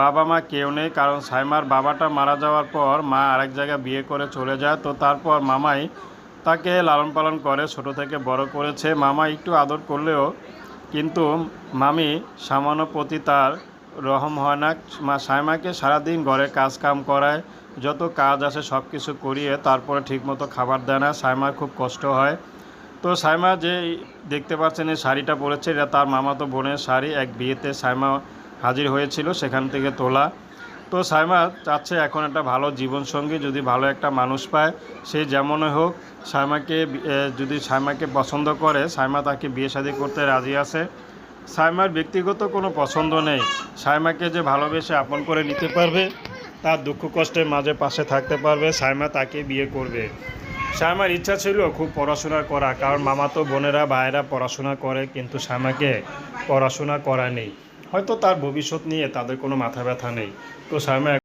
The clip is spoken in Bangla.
বাবা মা কেউ নেই, কারণ সাইমার বাবাটা মারা যাওয়ার পর মা আরেক জায়গায় বিয়ে করে চলে যায়। তো তারপর মামাই তাকে লালন পালন করে, ছোট থেকে বড় করেছে। মামা একটু আদর করলেও কিন্তু মামি সামান্য প্রতি তার রহম হয় না। মা সাইমাকে সারাদিন ঘরে কাজ কাম করায়, যত কাজ আছে সব কিছু করিয়ে তারপরে ঠিকমতো খাবার দেয় না। সাইমার খুব কষ্ট হয়। তো সাইমা যে দেখতে পাচ্ছেন এই শাড়িটা পরেছে, এটা তার মামাতো বোনের শাড়ি। এক বিয়েতে সাইমা হাজির হয়েছিল, সেখান থেকে তোলা। তো সাইমা চাচ্ছে এখন একটা ভালো জীবনসঙ্গী, যদি ভালো একটা মানুষ পায়, সে যেমনই হোক, সাইমাকে যদি সাইমাকে পছন্দ করে, সাইমা তাকে বিয়ে শাদী করতে রাজি আছে। সাইমার ব্যক্তিগত কোনো পছন্দ নেই। সাইমাকে যে ভালোবেসে আপন করে নিতে পারবে, তার দুঃখ কষ্টের মাঝে পাশে থাকতে পারবে, সাইমা তাকে বিয়ে করবে। সাইমার ইচ্ছা ছিল খুব পড়াশোনা করা, কারণ মামাতো বোনেরা, ভাইয়েরা পড়াশোনা করে, কিন্তু সাইমাকে পড়াশোনা করা নেই। হয়তো তার ভবিষ্যৎ নিয়ে তাদের কোনো মাথা ব্যথা নেই। তো সাইমা